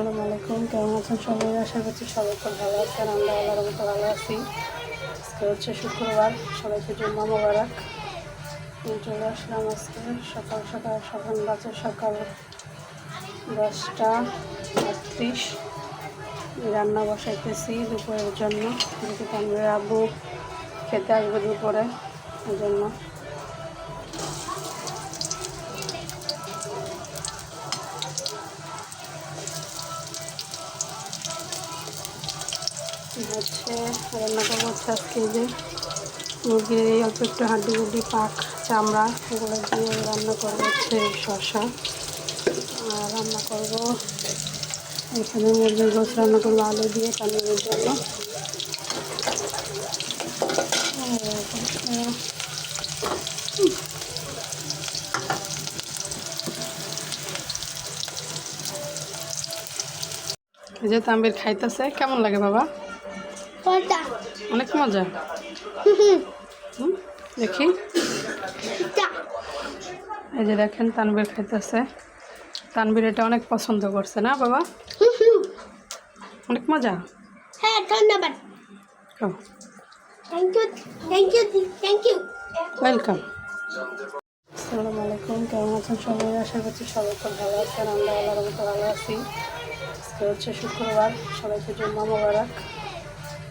আসসালামু আলাইকুম। কেমন আছেন সবাই? আশা করছি সবাই খুব ভালো আছেন। আমরা আল্লাহর মতো ভালো আছি। আজকে হচ্ছে শুক্রবার, সবাইকে জুম্মা মোবারক। চলে আসলাম আজকে সকাল সকাল সকাল বাজে সকাল দশটা আটত্রিশ রান্না বসাইতেছি দুপুরের জন্য। যেহেতু আব্বু খেতে আসবে দুপুরে ওই জন্য হচ্ছে রান্না করব হচ্ছে আজকে যে মুরগির এই অল্প একটু হাড্ডি গুড্ডি, পাক, চামড়া, এগুলো দিয়ে রান্না করব হচ্ছে শশা আর রান্না করব এখানে মুরগির গোস রান্না করব, আলু দিয়ে পানিরের জন্য। যে তাম্বির খাইতেছে, কেমন লাগে বাবা? অনেক মজা। হুম, দেখি। এই যে দেখেন তানবীর খাইতেছে। তানবীর এটা অনেক পছন্দ করছে না বাবা? অনেক মজা? হ্যাঁ ধন্যবাদ। Thank you thank you thank you welcome আসসালামু আলাইকুম কেমন আছেন সবাই? আশা করছি সবাই খুব ভালো আছেন। আমরা আল্লাহর মতো ভালো আছি। আজকে হচ্ছে শুক্রবার। সবাইকে জুম্মা মোবারক।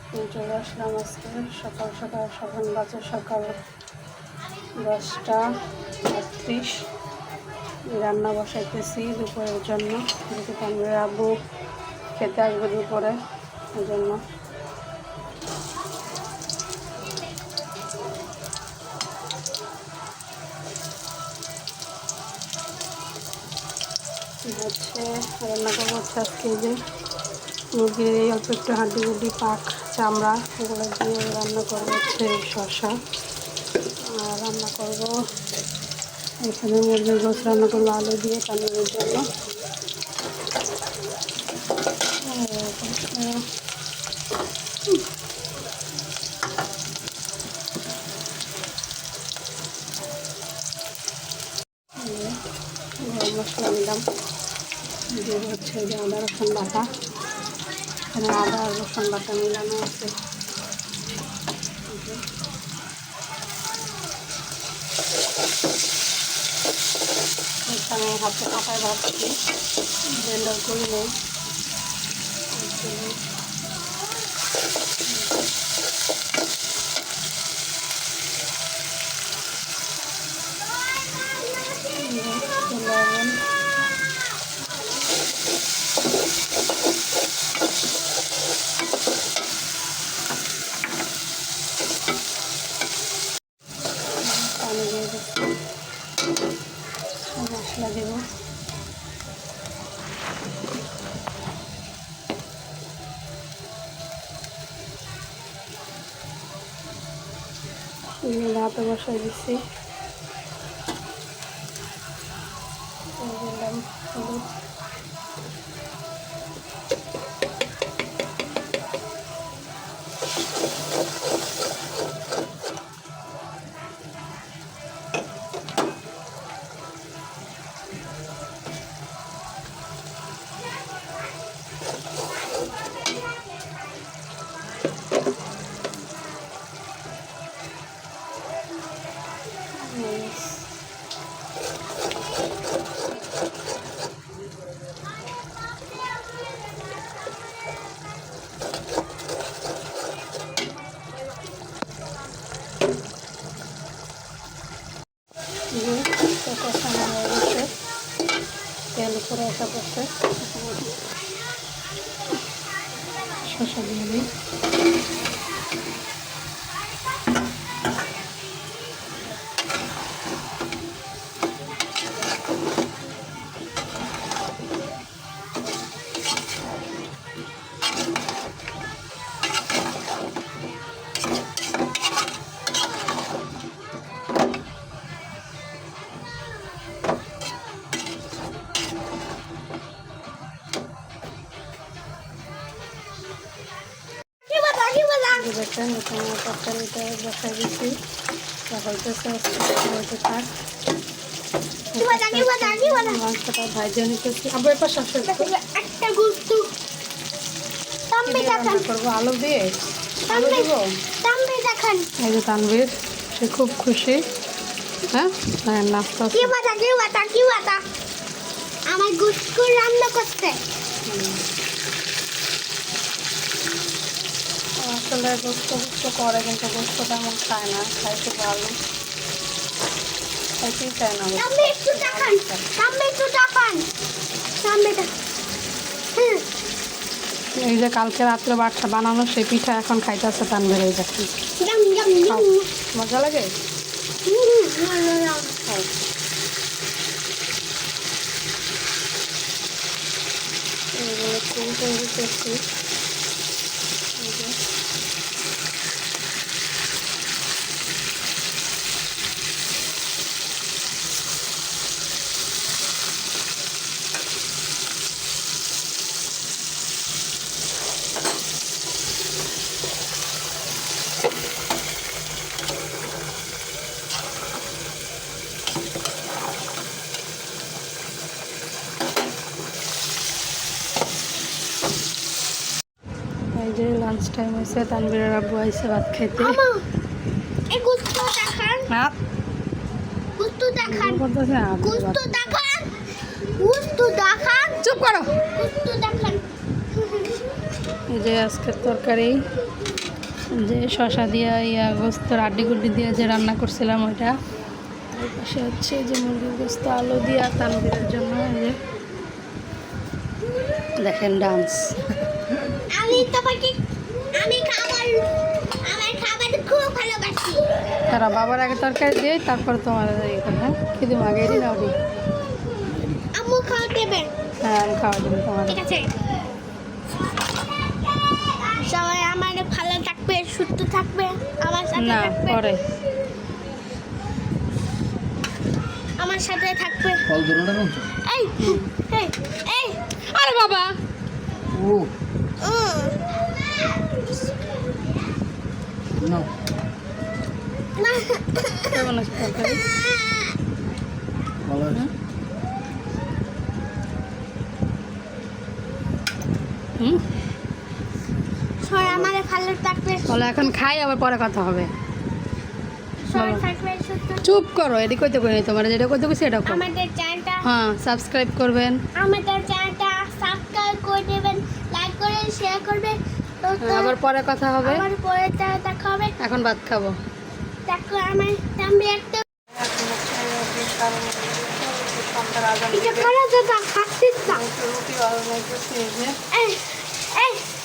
চলে আসলাম আজকে। সকাল সকাল সকাল বাজে সকাল দশটা আটত্রিশ রান্না বসাইতেছি দুপুরের জন্য। যেহেতু আমরা আব্বু খেতে আসবে দুপুরে ওই জন্য। হচ্ছে রান্না করব হচ্ছে আজকে যে মুরগির এই অল্প একটু গুড্ডি পাক, চামড়া, এগুলো দিয়ে রান্না করব হচ্ছে শশা আর রান্না করব এখানে মুরগির গোস রান্না করব আলু দিয়ে পানিরের জন্য। মশলা নিলাম দিয়ে হচ্ছে আদা রসুন বাটা। এখানে আদা রসুন বাটা মিলানো আছে। এখানে হাতে কাটায় ভাবছি ব্লেন্ডার নেই লবণ পানি দিয়ে দিচ্ছি মশলা দেব। হাতে বসাই দিচ্ছি হলুদ যে দেখেন এখানে তরকারিটা বসাই দিচ্ছি হইতেছে হইতে থাক মাংসটা ভাজে নিতেছি আবার কি দিয়ে দেখান রান্না করব আলু দিয়ে। আলু দেবো? এই যে তানবীর সে খুব খুশি। হ্যাঁ? হ্যাঁ নাস্তা কি কি কি আমার গুস্তু রান্না করতে আসলে গোস্ত গোস্ত করে কিন্তু গোস্ত তেমন খায় না শুধু আলু খাইতেই চায় না। একটু একটু এই যে কালকে রাত্রে বাচ্চা বানানো সেই পিঠা এখন এই দেখেন জাম জাম জাম মজা লাগে? করছি যে লাঞ্চ টাইম হয়েছে তানভীরের আব্বু আইসে ভাত খেতে চুপ করো। এই যে আজকের তরকারি যে শশা দিয়া ইয়া গোস্ত আড্ডি গুড্ডি দিয়ে যে রান্না করছিলাম ওইটা। পাশে হচ্ছে যে মুরগির গোস্ত আলু দিয়া তানবিরের জন্য এই যে। দেখেন ডান্স আমি তোমাকে আমি খাবার আমার খাবার খুব ভালোবাসি। তারা বাবার আগে তরকারি দিয়ে তারপর তোমার ইয়ে করবে কিন্তু আগে দিন আগে আম্মু খাওয়া দেবে? হ্যাঁ আমি খাওয়া দেবো তোমার। ঠিক আছে। সবাই আমার ভালো থাকবে সুস্থ থাকবে আমার সাথে না থাকবে। পরে। আমার সাথে থাকবে। এই এই এই আরে বাবা! ও। না। কেমন আছে তরকারি ভালো আছে হুম সবাই আমার ভালো থাকবে বলো এখন খাই আবার পরে কথা হবে। চুপ করো এটি কইতে কই তোমার যেটা কইতে কইছি এটা করো। আমাদের চ্যানেলটা হ্যাঁ সাবস্ক্রাইব করবেন। আমাদের শেয়ার তো হ্যাঁ, আবার পরে কথা হবে। আমার পরে দেখা হবে। এখন ভাত খাব। দেখো আমার আমি একটা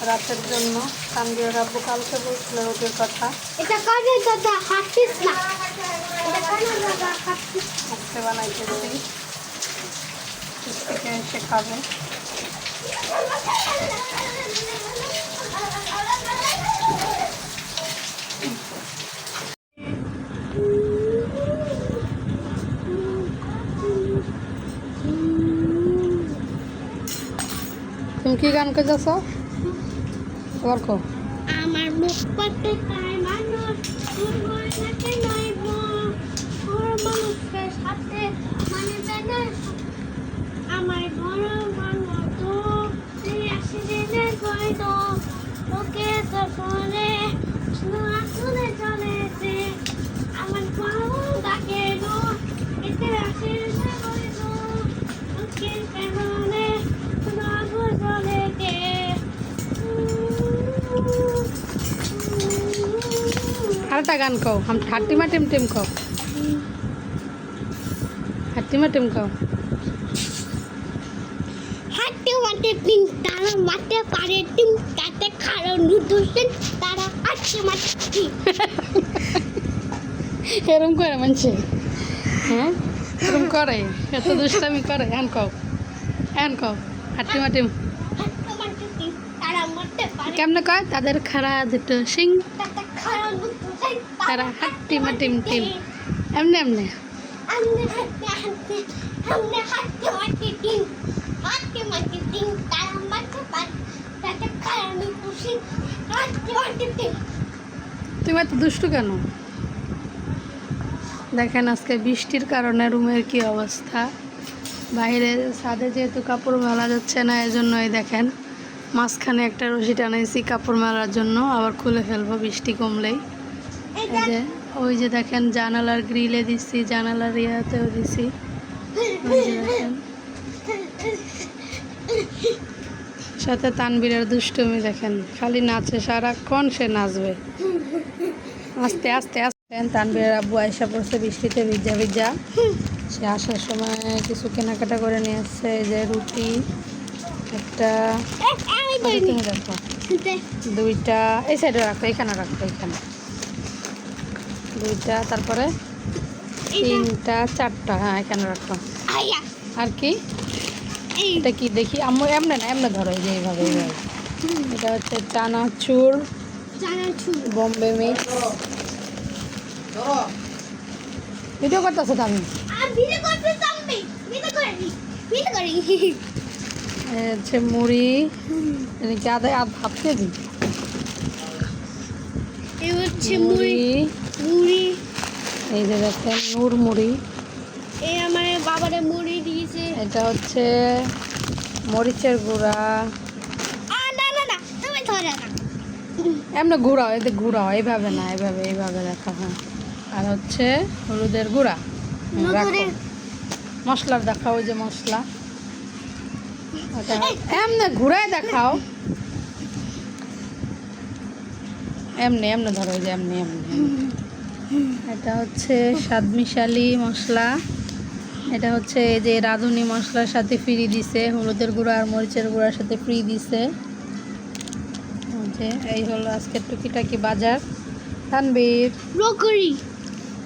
রাতের জন্য কানগির রাব্বু কালকে বলছিল রুটির কথা। এটা করা যাবে খাচ্ছিস না। আজকে বানাইতেছি থেকে এসে খাবে। কি গান করতেছ এবার কো আমার মুখ পড়তে তাই মানুষ নয় বড় মানুষের সাথে মানে জানে আমার বড় মানুষ তো তুই দিনের ভয় তো ওকে তো ফোনে আসলে চলেছে আরেকটা গান কও। हम হাট্টিমা টিম টিম কও। হাট্টিমা টিম কও। হাতে মাঠে টিম তারা মাঠে পারে টিম তাতে খারো নুডুসেন তারা হাতে মাঠে টিম এরম করে মানছে। হ্যাঁ? এরম করে এত দুষ্টামি করে। হ্যান কও। হ্যান কও। হাট্টিমা টিম। কেমনে কয়? তাদের খাড়া দুটো সিং তারা হাট্টিমা টিম টিম এমনি এমনি। তুমি এত দুষ্টু কেন? দেখেন আজকে বৃষ্টির কারণে রুমের কি অবস্থা। বাইরে ছাদে যেহেতু কাপড় মেলা যাচ্ছে না এই জন্যই দেখেন। মাঝখানে একটা রশি টানাইছি কাপড় মেলার জন্য আবার খুলে ফেলব বৃষ্টি কমলেই। এই যে ওই যে দেখেন জানালার গ্রিলে দিছি জানালার ইয়াতেও দিছি। ওই যে দেখেন। সাথে তানবীরের দুষ্টুমি দেখেন খালি নাচে সারাক্ষণ সে নাচবে। আস্তে আস্তে আস্তে। তানবীরের আব্বু আয়সা পড়ছে বৃষ্টিতে ভিজা ভিজা। সে আসার সময় কিছু কেনাকাটা করে নিয়ে আসছে এই যে রুটি। একটা তুমি দেখো দুইটা। এই সাইডে রাখো এখানে রাখো এখানে। দুইটা তারপরে তিনটা চারটা হ্যাঁ এখানে রাখো। আর কি? এটা কি দেখি আম্মু এমনে না এমনে ধরো এই যে এইভাবে এইভাবে এটা হচ্ছে চানাচুর বম্বে মিক্স। ভিডিও করতেছো তো আমি? ভিডিও করতে হচ্ছে মুড়ি এদিকে আদা আধ হাফ কেজি এই হচ্ছে মুড়ি মুড়ি। এই যে দেখেন নূর মুড়ি। এই আমার বাবারে মুড়ি দিয়েছে। এটা হচ্ছে মরিচের গুঁড়া। এমনি গুঁড়াও এতে গুঁড়াও এইভাবে না এইভাবে এইভাবে রাখা হয়। আর হচ্ছে হলুদের গুঁড়া। মশলার দেখা ওই যে মশলা। এমনি ঘুরায় দেখাও। এমনি এমনি ধরো যে এমনি এমনি। এটা হচ্ছে স্বাদ মিশালি। এটা হচ্ছে এই যে রাঁধুনি মশলার সাথে ফ্রি দিছে হলুদের গুঁড়া আর মরিচের গুঁড়ার সাথে ফ্রি দিছে। এই যে এই হলো আজকের টুকিটাকি বাজার। তানবীর ব্রোকলি।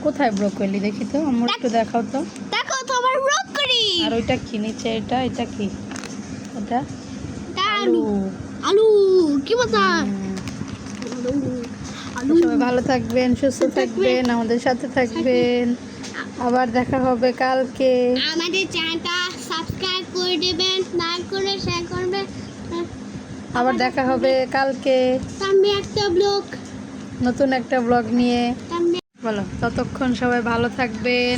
কোথায় ব্রোকলি? দেখি তো আমার একটু দেখাও তো। দেখো তো আমার ব্রোকলি। আর ওইটা কি? নিচে এটা এটা কি? আলু। আলু। কি মজা? সবাই ভালো থাকবেন সুস্থ থাকবেন। আমাদের সাথে থাকবেন। আবার দেখা হবে কালকে। আমাদের চ্যানেলটা সাবস্ক্রাইব করে দেবেন লাইক করে শেয়ার করবেন। আবার দেখা হবে কালকে। একটা ব্লগ নতুন একটা ব্লগ নিয়ে। বলো ততক্ষণ সবাই ভালো থাকবেন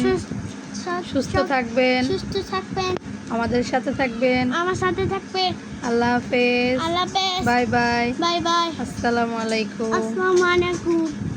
সুস্থ থাকবেন। সুস্থ থাকবেন। আমাদের সাথে থাকবেন। আমার সাথে থাকবে। আল্লাহ হাফেজ। আল্লাহ হাফেজ। Bye bye. Bye bye. আসসালামু আলাইকুম। আসসালামু আলাইকুম।